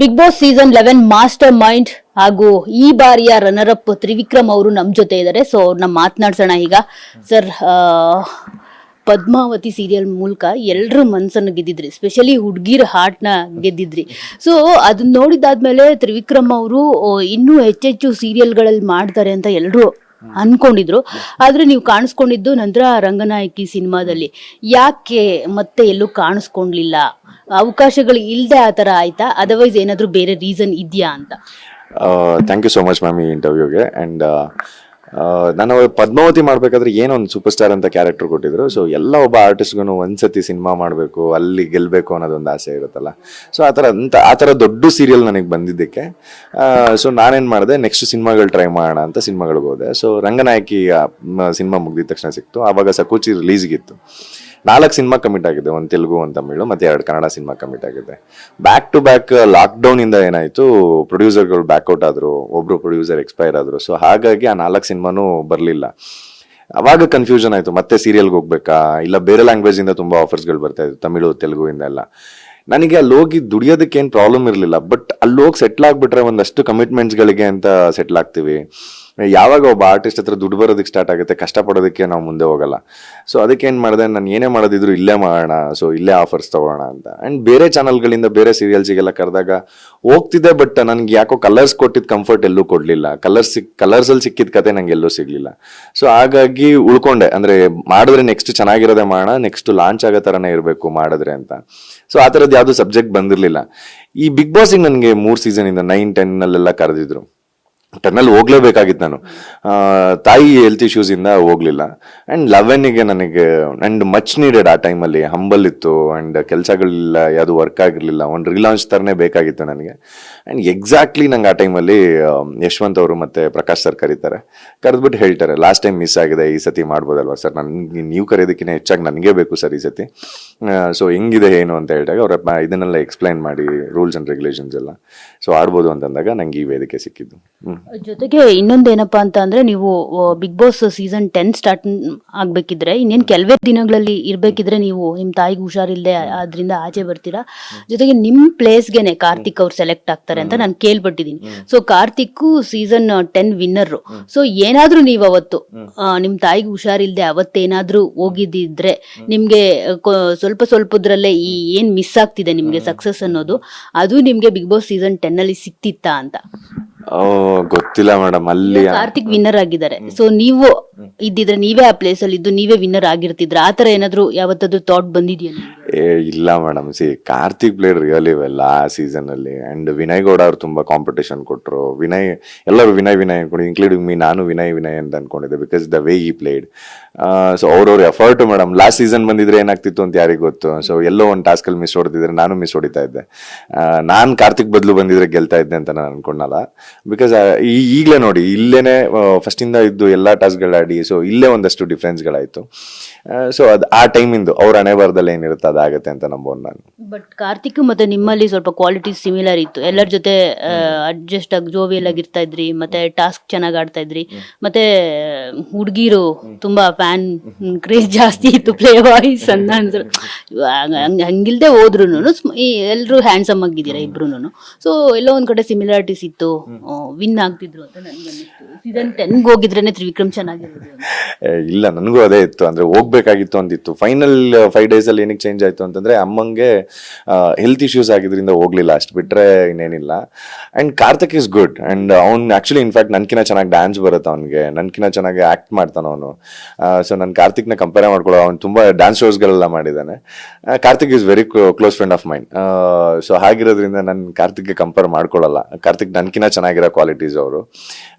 Bigg Boss season eleven master mind ಹಾಗೂ ಈ ಬಾರಿಯ ರನ್ನರ್ ಅಪ್ ತ್ರಿವಿಕ್ರಮ್ ಅವರು ನಮ್ಮ ಜೊತೆ ಇದ್ದಾರೆ. ಸೊ ಅವ್ರನ್ನ ಮಾತನಾಡ್ಸೋಣ ಈಗ. ಸರ್ ಪದ್ಮಾವತಿ ಸೀರಿಯಲ್ ಮೂಲಕ ಎಲ್ಲರ ಮನಸ್ಸನ್ನು ಗೆದ್ದಿದ್ರಿ. ಸ್ಪೆಷಲಿ ಹುಡ್ಗಿರ್ ಹಾರ್ಟ್ನ ಗೆದ್ದಿದ್ರಿ. ಸೊ ಅದನ್ನ ನೋಡಿದಾದ್ಮೇಲೆ ತ್ರಿವಿಕ್ರಮ್ ಅವರು ಇನ್ನೂ ಹೆಚ್ಚೆಚ್ಚು ಸೀರಿಯಲ್ಗಳಲ್ಲಿ ಮಾಡ್ತಾರೆ ಅಂತ ಎಲ್ಲರೂ ಅನ್ಕೊಂಡಿದ್ರು. ಆದ್ರೆ ನೀವು ಕಾಣಿಸ್ಕೊಂಡಿದ್ದು ನಂತರ ರಂಗನಾಯಕಿ ಸಿನಿಮಾದಲ್ಲಿ. ಯಾಕೆ ಮತ್ತೆ ಎಲ್ಲೂ ಕಾಣಿಸ್ಕೊಂಡ್ಲಿಲ್ಲ ಅವಕಾಶಗಳು ಇಲ್ಲದೆ ಆ ಥರ ಆಯ್ತಾ? ಅದರ್ವೈಸ್ ಏನಾದರೂ ಬೇರೆ ರೀಸನ್ ಇದೆಯಾ ಅಂತ? Thank you so much ma'am ಈ ಇಂಟರ್ವ್ಯೂಗೆ ಆ್ಯಂಡ್ ನಾನು ಪದ್ಮಾವತಿ ಮಾಡಬೇಕಾದ್ರೆ ಏನೊಂದು ಸೂಪರ್ ಸ್ಟಾರ್ ಅಂತ ಕ್ಯಾರೆಕ್ಟರ್ ಕೊಟ್ಟಿದ್ರು. ಸೊ ಎಲ್ಲ ಒಬ್ಬ ಆರ್ಟಿಸ್ಟ್ಗೂ ಒಂದ್ಸತಿ ಸಿನಿಮಾ ಮಾಡಬೇಕು, ಅಲ್ಲಿ ಗೆಲ್ಲಬೇಕು ಅನ್ನೋದೊಂದು ಆಸೆ ಇರುತ್ತಲ್ಲ. ಸೊ ಆ ಥರ ಅಂತ, ಆ ಥರ ದೊಡ್ಡ ಸೀರಿಯಲ್ ನನಗೆ ಬಂದಿದ್ದಕ್ಕೆ. ಸೊ ನಾನೇನು ಮಾಡಿದೆ ನೆಕ್ಸ್ಟ್ ಸಿನಿಮಾಗಳು ಟ್ರೈ ಮಾಡೋಣ ಅಂತ ಸಿನಿಮಾಗಳಿಗೆ ಹೋದೆ. ಸೊ ರಂಗನಾಯಕಿ ಸಿನಿಮಾ ಮುಗಿದ ತಕ್ಷಣ ಸಿಕ್ತು. ಆವಾಗ ಸಕೂಚಿ ರಿಲೀಸ್ಗಿತ್ತು ನಾಲ್ಕು ಸಿನಿಮಾ ಕಮಿಟ್ ಆಗಿದೆ, ಒಂದು ತೆಲುಗು, ಒಂದು ತಮಿಳು, ಮತ್ತೆ ಎರಡು ಕನ್ನಡ ಸಿನಿಮಾ ಕಮಿಟ್ ಆಗಿದೆ. ಬ್ಯಾಕ್ ಟು ಬ್ಯಾಕ್ ಲಾಕ್ಡೌನ್ ಇಂದ ಏನಾಯ್ತು ಪ್ರೊಡ್ಯೂಸರ್ಗಳು ಬ್ಯಾಕ್ಔಟ್ ಆದರು, ಒಬ್ರು ಪ್ರೊಡ್ಯೂಸರ್ ಎಕ್ಸ್ಪೈರ್ ಆದರು. ಸೊ ಹಾಗಾಗಿ ಆ ನಾಲ್ಕು ಸಿನಿಮಾನು ಬರಲಿಲ್ಲ. ಅವಾಗ ಕನ್ಫ್ಯೂಷನ್ ಆಯ್ತು. ಮತ್ತೆ ಸೀರಿಯಲ್ಗೆ ಹೋಗ್ಬೇಕಾ? ಇಲ್ಲ ಬೇರೆ ಲ್ಯಾಂಗ್ವೇಜ್ ಇಂದ ತುಂಬಾ ಆಫರ್ಸ್ಗಳು ಬರ್ತಾ ಇತ್ತು ತಮಿಳು, ತೆಲುಗು ಇಂದ ಎಲ್ಲ. ನನಗೆ ಅಲ್ಲಿ ಹೋಗಿ ದುಡಿಯೋದಕ್ಕೆ ಏನು ಪ್ರಾಬ್ಲಮ್ ಇರಲಿಲ್ಲ. ಬಟ್ ಅಲ್ಲಿ ಹೋಗಿ ಸೆಟ್ಲ್ ಆಗಿಬಿಟ್ರೆ ಒಂದಷ್ಟು ಕಮಿಟ್ಮೆಂಟ್ಸ್ಗಳಿಗೆ ಅಂತ ಸೆಟ್ಲ್ ಆಗ್ತೀವಿ. ಯಾವಾಗ ಒಬ್ಬ ಆರ್ಟಿಸ್ಟ್ ಹತ್ರ ದುಡ್ಡು ಬರೋದಕ್ಕೆ ಸ್ಟಾರ್ಟ್ ಆಗುತ್ತೆ, ಕಷ್ಟಪಡೋದಕ್ಕೆ ನಾವು ಮುಂದೆ ಹೋಗಲ್ಲ. ಸೊ ಅದಕ್ಕೆ ಏನು ಮಾಡಿದೆ, ನಾನು ಏನೇ ಮಾಡೋದಿದ್ರು ಇಲ್ಲೇ ಮಾಡೋಣ ಸೊ ಇಲ್ಲೇ ಆಫರ್ಸ್ ತಗೋಣ ಅಂತ. ಆ್ಯಂಡ್ ಬೇರೆ ಚಾನಲ್ಗಳಿಂದ ಬೇರೆ ಸೀರಿಯಲ್ಸಿಗೆಲ್ಲ ಕರೆದಾಗ ಹೋಗ್ತಿದ್ದೆ ಬಟ್ ನನಗೆ ಯಾಕೋ ಕಲರ್ಸ್ ಕೊಟ್ಟಿದ್ದ ಕಂಫರ್ಟ್ ಎಲ್ಲೂ ಕೊಡಲಿಲ್ಲ. ಕಲರ್ಸ್ ಸಿಕ್ ಕಲರ್ಸಲ್ಲಿ ಸಿಕ್ಕಿದ ಕತೆ ನಂಗೆ ಎಲ್ಲೂ ಸಿಗಲಿಲ್ಲ. ಸೊ ಹಾಗಾಗಿ ಉಳ್ಕೊಂಡೆ. ಅಂದರೆ ಮಾಡಿದ್ರೆ ನೆಕ್ಸ್ಟ್ ಚೆನ್ನಾಗಿರೋದೇ ಮಾಡೋಣ ನೆಕ್ಸ್ಟ್ ಲಾಂಚ್ ಆಗೋ ಥರನೇ ಇರಬೇಕು ಮಾಡಿದ್ರೆ ಅಂತ. ಸೊ ಆ ಥರದ್ದು ಯಾವುದು ಸಬ್ಜೆಕ್ಟ್ ಬಂದಿರಲಿಲ್ಲ. ಈ ಬಿಗ್ ಬಾಸಿಗೆ ನನಗೆ ಮೂರು ಸೀಸನಿಂದ ನೈನ್ ಟೆನ್ನಲ್ಲೆಲ್ಲ ಕರೆದಿದ್ರು. ಟೆನ್ನಲ್ಲಿ ಹೋಗ್ಲೇಬೇಕಾಗಿತ್ತು ನಾನು. ತಾಯಿ ಹೆಲ್ತ್ ಇಶ್ಯೂಸ್ ಇಂದ ಹೋಗ್ಲಿಲ್ಲ. ಅಂಡ್ ಲೆವೆನ್ಗೆ ನನಗೆ ಅಂಡ್ ಮಚ್ ನೀಡೆಡ್ ಆ ಟೈಮಲ್ಲಿ ಹಂಬಲ್ ಇತ್ತು ಅಂಡ್ ಕೆಲಸಗಳಿಲ್ಲ, ಯಾವುದು ವರ್ಕ್ ಆಗಿರಲಿಲ್ಲ, ಒಂದು ರಿಲಾಂಚ್ ತರನೇ ಬೇಕಾಗಿತ್ತು ನನಗೆ. ಅಂಡ್ ಎಕ್ಸಾಕ್ಟ್ಲಿ ನಂಗೆ ಆ ಟೈಮಲ್ಲಿ ಯಶವಂತ್ ಅವರು ಮತ್ತೆ ಪ್ರಕಾಶ್ ಸರ್ ಕರೀತಾರೆ. ಕರೆದ್ಬಿಟ್ಟು ಹೇಳ್ತಾರೆ ಲಾಸ್ಟ್ ಟೈಮ್ ಮಿಸ್ ಆಗಿದೆ, ಈ ಸತಿ ಮಾಡ್ಬೋದಲ್ವಾ ಸರ್ ನನಗೆ ನೀವು ಕರೆಯೋದಕ್ಕಿಂತ ಹೆಚ್ಚಾಗಿ ನನಗೆ ಬೇಕು ಸರ್ ಈ ಸತಿ. ಸೊ ಹೆಂಗಿದೆ, ಏನು ಅಂತ ಹೇಳಿದಾಗ, ಅವ್ರ ಇದನ್ನೆಲ್ಲ ಎಕ್ಸ್ಪ್ಲೈನ್ ಮಾಡಿ ರೂಲ್ಸ್ ಅಂಡ್ ರೆಗ್ಯುಲೇಷನ್ಸ್ ಎಲ್ಲ. ಸೊ ಆಡ್ಬೋದು ಅಂತಂದಾಗ ನಂಗೆ ಈ ವೇದಿಕೆ ಸಿಕ್ಕಿದ್ದು. ಜೊತೆಗೆ ಇನ್ನೊಂದೇನಪ್ಪಾ ಅಂತ ಅಂದ್ರೆ ನೀವು Bigg Boss season ten start ಆಗ್ಬೇಕಿದ್ರೆ, ಇನ್ನೇನ್ ಕೆಲವೇ ದಿನಗಳಲ್ಲಿ ಇರ್ಬೇಕಿದ್ರೆ ನೀವು ನಿಮ್ ತಾಯಿಗೆ ಹುಷಾರಿಲ್ಲದೆ ಅದರಿಂದ ಆಚೆ ಬರ್ತೀರಾ? ಜೊತೆಗೆ ನಿಮ್ ಪ್ಲೇಸ್ಗೆನೆ ಕಾರ್ತಿಕ್ ಅವ್ರು ಸೆಲೆಕ್ಟ್ ಆಗ್ತಾರೆ ಅಂತ ನಾನು ಕೇಳ್ಪಟ್ಟಿದೀನಿ. So Karthik season ten winner so ಏನಾದ್ರೂ ನೀವು ಅವತ್ತು ನಿಮ್ ತಾಯಿಗೆ ಹುಷಾರಿಲ್ದೆ ಅವತ್ತೇನಾದ್ರೂ ಹೋಗಿದ್ದಿದ್ರೆ ನಿಮ್ಗೆ ಸ್ವಲ್ಪ ಸ್ವಲ್ಪದ್ರಲ್ಲೇ ಈ ಏನ್ ಮಿಸ್ ಆಗ್ತಿದೆ ನಿಮ್ಗೆ ಸಕ್ಸಸ್ ಅನ್ನೋದು, ಅದು ನಿಮ್ಗೆ ಬಿಗ್ ಬಾಸ್ ಸೀಸನ್ ಟೆನ್ ಅಲ್ಲಿ ಸಿಕ್ತಿತ್ತಾ ಅಂತ. ಓ ಗೊತ್ತಿಲ್ಲ ಮೇಡಮ್ ಅಲ್ಲಿ ಕಾರ್ತಿಕ್ ವಿನ್ನರ್ ಆಗಿದ್ದಾರೆ. ಸೊ ನೀವು ಇದ್ದಿದ್ರೆ ನೀವೇ ಆ ಪ್ಲೇಸ್ ಅಲ್ಲಿ ಇದ್ದು ನೀವೇ ವಿನ್ನರ್ ಆಗಿರ್ತಿದ್ರ. ಆತರ ಏನಾದ್ರು ಯಾವತ್ತಾದ್ರೂ ಥಾಟ್ ಬಂದಿದ್ಯಾ ಏ ಇಲ್ಲ madam. See Karthik played really well ಆ ಸೀಸನ್ ಅಲ್ಲಿ. ಅಂಡ್ ವಿನಯ್ ಗೌಡ ಅವ್ರು ತುಂಬಾ ಕಾಂಪಿಟೇಷನ್ ಕೊಟ್ರು. ವಿನಯ್ ಎಲ್ಲರೂ ವಿನಯ್ ವಿನಯ್ ಅನ್ಕೊಂಡು ಇನ್ಕ್ಲೂಡಿಂಗ್ ಮೀ ನಾನು ವಿನಯ್ ವಿನಯ್ ಅಂತ ಅನ್ಕೊಂಡಿದ್ದೆ because the way he played so ಅವ್ರವ್ರ ಎಫರ್ಟ್ ಮೇಡಮ್ ಲಾಸ್ಟ್ ಸೀಸನ್ ಬಂದಿದ್ರೆ ಏನಾಗ್ತಿತ್ತು ಅಂತ ಯಾರಿಗ್ ಗೊತ್ತು? ಸೊ ಎಲ್ಲೋ ಒಂದು ಟಾಸ್ಕ್ ಅಲ್ಲಿ ಮಿಸ್ ಹೊಡೆದಿದ್ರೆ ನಾನು ಮಿಸ್ ಹೊಡಿತಾ ಇದ್ದೆ. ನಾನು ಕಾರ್ತಿಕ್ ಬದಲು ಬಂದಿದ್ರೆ ಗೆಲ್ತಾ ಇದ್ದೆ ಅಂತ ನಾನು ಅನ್ಕೊಂಡಲ್ಲ. ಬಿಕಾಸ್ ಈಗಲೇ ನೋಡಿ ಇಲ್ಲೇನೆ ಫಸ್ಟಿಂದ ಇಂದ ಇದ್ದು ಎಲ್ಲ ಟಾಸ್ಕ್ಗಳಾಡಿ ಸೊ ಇಲ್ಲೇ ಒಂದಷ್ಟು ಡಿಫ್ರೆನ್ಸ್ಗಳಾಯಿತು ಸೊ ಅದು ಆ ಟೈಮಿಂದು ಅವ್ರ ಹಣೆ ಬರದಲ್ಲಿ ಏನಿರುತ್ತೆ ಅದಾಗತ್ತೆ ಅಂತ ನಂಬೋದು ನಾನು. ಬಟ್ ಕಾರ್ತಿಕ್ ಮತ್ತೆ ನಿಮ್ಮಲ್ಲಿ ಸ್ವಲ್ಪ ಕ್ವಾಲಿಟಿ ಸಿಮಿಲರ್ ಇತ್ತು. ಎಲ್ಲರ ಜೊತೆ ಅಡ್ಜಸ್ಟ್ ಆಗಿ ಜೋವಿಯಲ್ ಆಗಿರ್ತಾ ಇದ್ರಿ ಮತ್ತೆ ಟಾಸ್ಕ್ ಚೆನ್ನಾಗಿ ಆಡ್ತಾ ಇದ್ರಿ. ಮತ್ತೆ ಹುಡುಗಿರು ತುಂಬಾ ಫ್ಯಾನ್ ಕ್ರೇಜ್ ಜಾಸ್ತಿ ಇತ್ತು ಪ್ಲೇ ವಾಯ್ಸ್ ಅಂತ ಅಂದ್ರು. ಹಂಗ್- ಹಂಗ್- ಹಂಗಿಲ್ದೆ ಹೋದ್ರು ಎಲ್ಲರೂ ಹ್ಯಾಂಡ್ಸಮ್ ಆಗಿದ್ದೀರಾ ಇಬ್ರು ಸೊ ಎಲ್ಲೋ ಒಂದ್ ಕಡೆ ಸಿಮಿಲಾರಿಟೀಸ್ ಇತ್ತು. ವಿನ್ ಆಗ್ತಿದ್ರು ಸೀಸನ್ ಟೆನ್ಗೆ ಹೋಗಿದ್ರೇನೆ ತ್ರಿವಿಕ್ರಮ್ ಚೆನ್ನಾಗಿರೋದು ಇಲ್ಲ, ನನಗೂ ಅದೇ ಇತ್ತು. ಅಂದ್ರೆ ಹೋಗ್ಬೇಕಾಗಿತ್ತು ಅಂತಿತ್ತು ಫೈನಲ್ ಫೈವ್ ಡೇಸ್ ಅಲ್ಲಿ ಏನಕ್ಕೆ ಚೇಂಜ್ ಆಯ್ತು ಅಂತಂದ್ರೆ ಅಮ್ಮಂಗೆ ಹೆಲ್ತ್ ಇಶ್ಯೂಸ್ ಆಗಿದ್ರಿಂದ ಹೋಗ್ಲಿಲ್ಲ. ಅಷ್ಟು ಬಿಟ್ರೆ ಇನ್ನೇನಿಲ್ಲ. And Karthik is good and ಅವ್ನ್ ಆಕ್ಚುಲಿ ಇನ್ಫ್ಯಾಕ್ಟ್ ನನ್ಕಿನ ಚೆನ್ನಾಗಿ ಡ್ಯಾನ್ಸ್ ಬರುತ್ತೆ ಅವ್ನಿಗೆ. ನನ್ಕಿನ ಚೆನ್ನಾಗಿ ಆಕ್ಟ್ ಮಾಡ್ತಾನೆ ಅವನು. ಸೊ ನಾನು ಕಾರ್ತಿಕ್ನ ಕಂಪೇರ್ ಮಾಡ್ಕೊಳ್ಳೋ, ಅವ್ನು ತುಂಬಾ ಡ್ಯಾನ್ಸ್ ಶೋಸ್ಗಳೆಲ್ಲ ಮಾಡಿದ್ದಾನೆ. Karthik is very close friend of mind so ಹಾಗಿರೋದ್ರಿಂದ ನಾನು ಕಾರ್ತಿಕ್ಗೆ ಕಂಪೇರ್ ಮಾಡ್ಕೊಳ್ಳಲ್ಲ. ಕಾರ್ತಿಕ್ ನನ್ಕಿನ ಚೆನ್ನಾಗಿರೋ ಕ್ವಾಲಿಟೀಸ್ ಅವರು.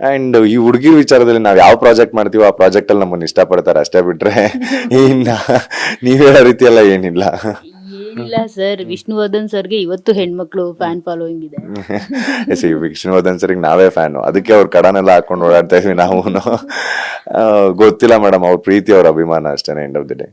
ಅಂಡ್ ಈ ಹುಡುಗಿ ವಿಚಾರದಲ್ಲಿ ನಾವು ಯಾವ ಪ್ರಾಜೆಕ್ಟ್ ಮಾಡ್ತೀವೋ ಆ ಪ್ರಾಜೆಕ್ಟ್ ಅಲ್ಲಿ ನಮ್ಮನ್ನ ಇಷ್ಟಪಡ್ತಾರೆ ಅಷ್ಟೇ ಬಿಟ್ಟರೆ ಇನ್ನ ನೀವು ಹೇಳೋ ರೀತಿ ಎಲ್ಲ ಏನಿಲ್ಲ. ಏನಿಲ್ಲ ಸರ್ ವಿಷ್ಣುವರ್ಧನ್ ಸರ್ಗೆ ಇವತ್ತು ಹೆಣ್ಮಕ್ಳು ಫ್ಯಾನ್ ಫಾಲೋಯಿಂಗ್ ಇದೆ. ಸಿ ವಿಷ್ಣುವರ್ಧನ್ ಸರ್ಗೆ ನಾವೇ ಫ್ಯಾನು ಅದಕ್ಕೆ ಅವ್ರ ಕಡನೆಲ್ಲ ಹಾಕೊಂಡು ಓಡಾಡ್ತಾ ಇದ್ವಿ ನಾವು ಗೊತ್ತಿಲ್ಲ ಮೇಡಮ್ ಅವ್ರ ಪ್ರೀತಿ ಅವ್ರ ಅಭಿಮಾನ ಅಷ್ಟೇ ಎಂಡ್ ಆಫ್ ದಿ ಡೇ